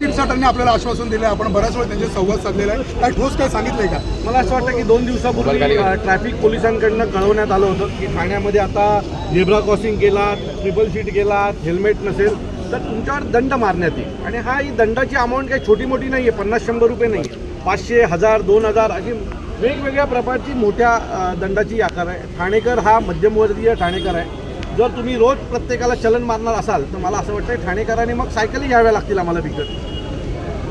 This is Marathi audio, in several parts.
क्षीरसाटांनी आपल्याला आश्वासन दिलं आपण बऱ्याच वेळ त्यांचे संवाद साधलेला आहे. काय ठोस काय सांगितलंय का? मला असं वाटतं की दोन दिवसापूर्वी ट्रॅफिक पोलिसांकडनं कळवण्यात आलं होतं की ठाण्यामध्ये आता झेब्रा क्रॉसिंग केला ट्रिपल सीट गेला हेल्मेट नसेल तर तुमच्यावर दंड मारण्यात येईल. आणि हा ही दंडाची अमाऊंट काही छोटी मोठी नाही आहे पन्नास शंभर रुपये नाही आहे पाचशे हजार दोन हजार अशी वेगवेगळ्या प्रकारची मोठ्या दंडाची आकार आहे. ठाणेकर हा मध्यमवर्गीय ठाणेकर आहे. जर तुम्ही रोज प्रत्येकाला चलन मारणार असाल तर मला असं वाटतं ठाणेकरांनी मग सायकली घ्याव्या लागतील आम्हाला विकत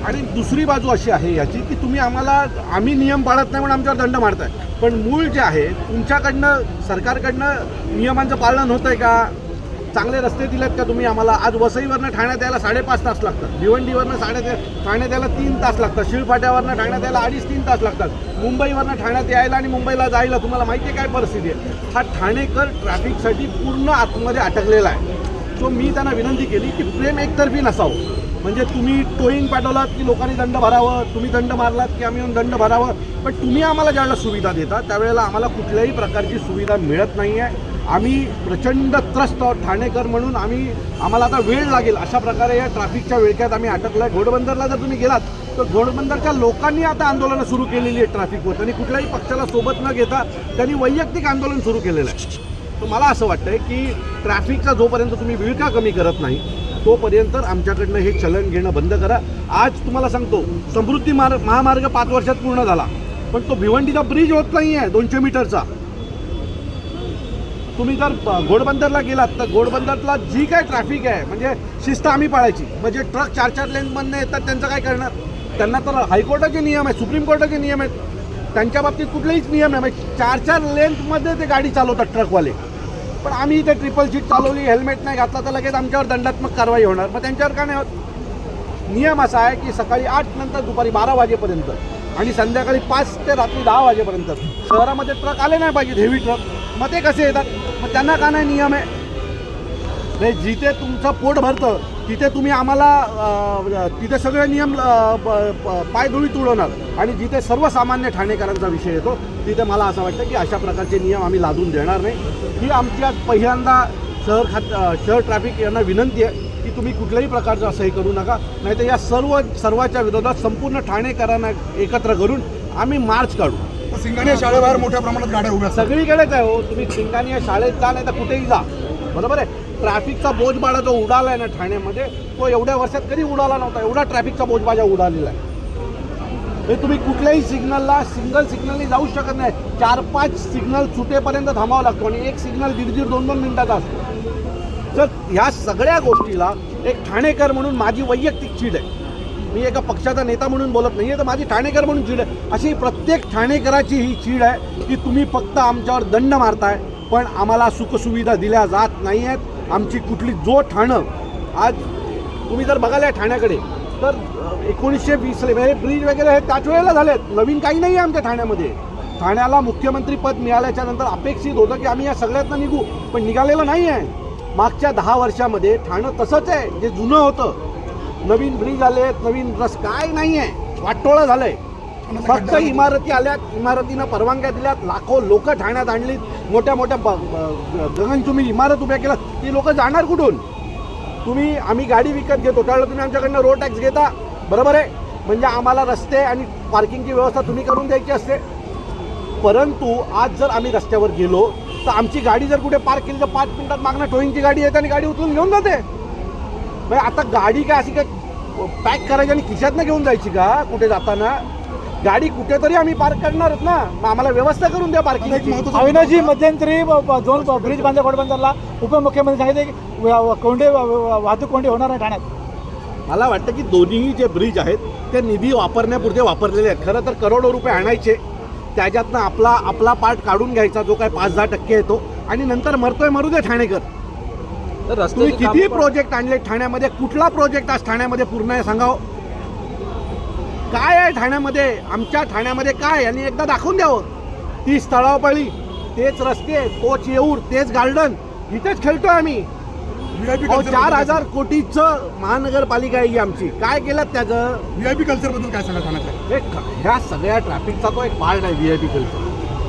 आणि दुसरी बाजू अशी आहे याची की तुम्ही आम्हाला आम्ही नियम पाळत नाही म्हणून आमच्यावर दंड मारताय. पण मूळ जे आहे तुमच्याकडनं सरकारकडनं नियमांचं पालन होतं आहे का? चांगले रस्ते दिलेत का तुम्ही आम्हाला? आज वसईवरनं ठाण्यात यायला साडेपाच तास लागतात. भिवंडीवरनं साडे ठाण्यात यायला तीन तास लागतात. शिळफाट्यावरनं ठाण्यात यायला अडीच तीन तास लागतात. मुंबईवरनं ठाण्यात यायला आणि मुंबईला जायला तुम्हाला माहिती आहे काय परिस्थिती आहे? हा ठाणेकर ट्रॅफिकसाठी पूर्ण आतमध्ये अटकलेला आहे. सो मी त्यांना विनंती केली की प्रेम एकतर्फी नसावं. म्हणजे तुम्ही टोईंग पाठवलात की लोकांनी दंड भरावं तुम्ही दंड मारलात की आम्ही येऊन दंड भरावं? पण तुम्ही आम्हाला ज्यावेळेला सुविधा देता त्यावेळेला आम्हाला कुठल्याही प्रकारची सुविधा मिळत नाही आहे आम्ही प्रचंड त्रस्त आहोत ठाणेकर म्हणून आम्ही आम्हाला आता वेळ लागेल. अशा प्रकारे या ट्रॅफिकच्या विळख्यात आम्ही अटकलो आहे घोडबंदरला जर तुम्ही गेलात तर घोडबंदरच्या लोकांनी आता आंदोलनं सुरू केलेली आहे ट्रॅफिकवर. त्यांनी कुठल्याही पक्षाला सोबत न घेता त्यांनी वैयक्तिक आंदोलन सुरू केलेलं आहे. तर मला असं वाटतंय की ट्रॅफिकचा जोपर्यंत तुम्ही विळखा कमी करत नाही तोपर्यंत आमच्याकडनं हे चलन घेणं बंद करा. आज तुम्हाला सांगतो समृद्धी मार्ग महामार्ग पाच वर्षात पूर्ण झाला. पण तो भिवंडीचा ब्रिज होत नाही आहे दोनशे मीटरचा. तुम्ही जर घोडबंदरला गेलात तर घोडबंदरला जी काय ट्रॅफिक आहे म्हणजे शिस्त आम्ही पाळायची. म्हणजे ट्रक चार चार लेनमधनं येतात त्यांचं काय करणार? त्यांना तर हायकोर्टाचे नियम आहेत सुप्रीम कोर्टाचे नियम आहेत. त्यांच्या बाबतीत कुठलेहीच नियम नाही. म्हणजे चार चार लेन्थमध्ये ते गाडी चालवतात ट्रकवाले पण आम्ही इथे ट्रिपल सीट चालवली हेल्मेट नाही घातला तर लगेच आमच्यावर दंडात्मक कारवाई होणार. मग त्यांच्यावर का नाही होत? नियम असा आहे की सकाळी आठ नंतर दुपारी बारा वाजेपर्यंत आणि संध्याकाळी पाच ते रात्री दहा वाजेपर्यंत. शहरामध्ये ट्रक आले नाही पाहिजेत हेवी ट्रक मग ते कसे येतात? मग त्यांना का नाही नियम आहे? नाही जिथे तुमचं पोट भरतं तिथे तुम्ही आम्हाला तिथे सगळे नियम पायधुळीत उडवणार आणि जिथे सर्वसामान्य ठाणेकरांचा विषय येतो तिथे मला असं वाटतं की अशा प्रकारचे नियम आम्ही लादून देणार नाही. ही आमची आज पहिल्यांदा शहर खात शहर ट्रॅफिक यांना विनंती आहे की तुम्ही कुठल्याही प्रकारचं असंही करू नका. नाहीतर या सर्व सर्वाच्या विरोधात संपूर्ण ठाणेकरांना एकत्र करून आम्ही मार्च काढू. सिंगाने शाळेबाहेर मोठ्या प्रमाणात गाड्या उभ्या सगळीकडेच आहे हो. तुम्ही सिंगानी या शाळेत जा नाही तर कुठेही जा. बरोबर आहे? ट्रॅफिकचा बोजबाडा जो उडाला आहे ना ठाण्यामध्ये तो एवढ्या वर्षात कधी उडाला नव्हता एवढा ट्रॅफिकचा बोजबाजा उडालेला आहे. हे तुम्ही कुठल्याही सिग्नलला सिंगल सिग्नलनी जाऊ शकत नाही. चार पाच सिग्नल सुटेपर्यंत थांबावं लागतो आणि एक सिग्नल दीड दीड दोन दोन मिनिटाचा असतो. तर ह्या सगळ्या गोष्टीला एक ठाणेकर म्हणून माझी वैयक्तिक चीड आहे. मी एका पक्षाचा नेता म्हणून बोलत नाही आहे तर माझी ठाणेकर म्हणून चीड आहे. अशी प्रत्येक ठाणेकराची ही चीड आहे की तुम्ही फक्त आमच्यावर दंड मारताय पण आम्हाला सुखसुविधा दिल्या जात नाही आहेत आमची कुठली जो ठाणं आज तुम्ही जर बघाल या ठाण्याकडे तर एकोणीसशे वीस म्हणजे ब्रिज वगैरे हे त्याच वेळेला झालेत. नवीन काही नाही आहे आमच्या ठाण्यामध्ये. ठाण्याला मुख्यमंत्री पद मिळाल्याच्या नंतर अपेक्षित होतं की आम्ही या सगळ्यातनं निघू पण निघालेलं नाही आहे. मागच्या दहा वर्षामध्ये ठाणं तसंच आहे जे जुनं होतं. नवीन ब्रिज आले नवीन रस काय नाही आहे. वाटोळं झालंय. फक्त इमारती आल्यात इमारतीनं परवानग्या दिल्यात. लाखो लोक ठाण्यात आणलीत. मोठ्या मोठ्या ब- ब- इमारत उभ्या केल्या ती लोक जाणार कुठून? तुम्ही आम्ही गाडी विकत घेतो त्यावेळेला तुम्ही आमच्याकडनं रोड टॅक्स घेता? बरोबर आहे? म्हणजे आम्हाला रस्ते आणि पार्किंगची व्यवस्था तुम्ही करून द्यायची असते. परंतु आज जर आम्ही रस्त्यावर गेलो तर आमची गाडी जर कुठे पार्क केली तर पाच मिनिटात मागणं टोईंगची गाडी येते आणि गाडी उचलून घेऊन जाते. म्हणजे आता गाडी काय अशी काय पॅक करायची आणि खिशातनं घेऊन जायची का? कुठे जाताना? गाडी कुठेतरी आम्ही पार्क करणारच ना. मग आम्हाला व्यवस्था करून द्या पार्किंगची महत्त्वाचा- अविनाशजी मध्यंतरी दोन ब्रिज बांधले घोडबंदरला उपमुख्यमंत्री सांगितले की कोंडे वाहतूक कोंडे होणार आहे ठाण्यात. मला वाटतं की दोन्ही जे ब्रिज आहेत ते निधी वापरण्यापुरते वापरलेले आहेत. खरं तर करोडो रुपये आणायचे. त्याच्यातनं आपला आपला पार्ट काढून घ्यायचा जो काय पाच दहा टक्के येतो. आणि नंतर मरतोय मरू दे ठाणेकर. तुम्ही किती प्रोजेक्ट आणले ठाण्यामध्ये? कुठला प्रोजेक्ट आज ठाण्यामध्ये पूर्ण आहे सांगाव? काय आहे ठाण्यामध्ये? आमच्या ठाण्यामध्ये काय? यांनी एकदा दाखवून द्यावं. ती स्थळावपळी तेच रस्ते तोच येऊर तेच गार्डन. इथेच खेळतोय आम्ही. चार हजार कोटीचं महानगरपालिका आहे ही आमची. काय केलं त्याचं? व्हीआयपी कल्चरबद्दल काय सांगा ठाण्यातल्या? हे क- ह्या सगळ्या ट्रॅफिकचा तो एक पार्ट आहे व्ही आय पी कल्चर.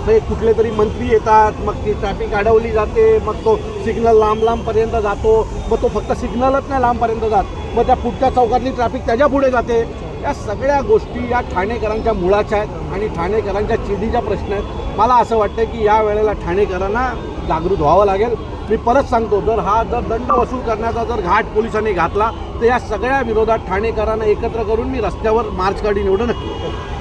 हे कुठले तरी मंत्री येतात मग ती ट्रॅफिक अडवली जाते मग तो सिग्नल लांब लांबपर्यंत जातो. मग तो फक्त सिग्नलच नाही लांबपर्यंत जात. मग त्या पुढच्या चौकातली ट्रॅफिक त्याच्या पुढे जाते. या सगळ्या गोष्टी या ठाणेकरांच्या मुळाच्या आहेत आणि ठाणेकरांच्या चिडीच्या प्रश्न आहेत. मला असं वाटतं की या वेळेला ठाणेकरांना जागृत व्हावं लागेल. मी परत सांगतो जर हा जर दंड वसूल करण्याचा जर घाट पोलिसांनी घातला तर या सगळ्या विरोधात ठाणेकरांना एकत्र करून मी रस्त्यावर मार्च काढी एवढं नक्की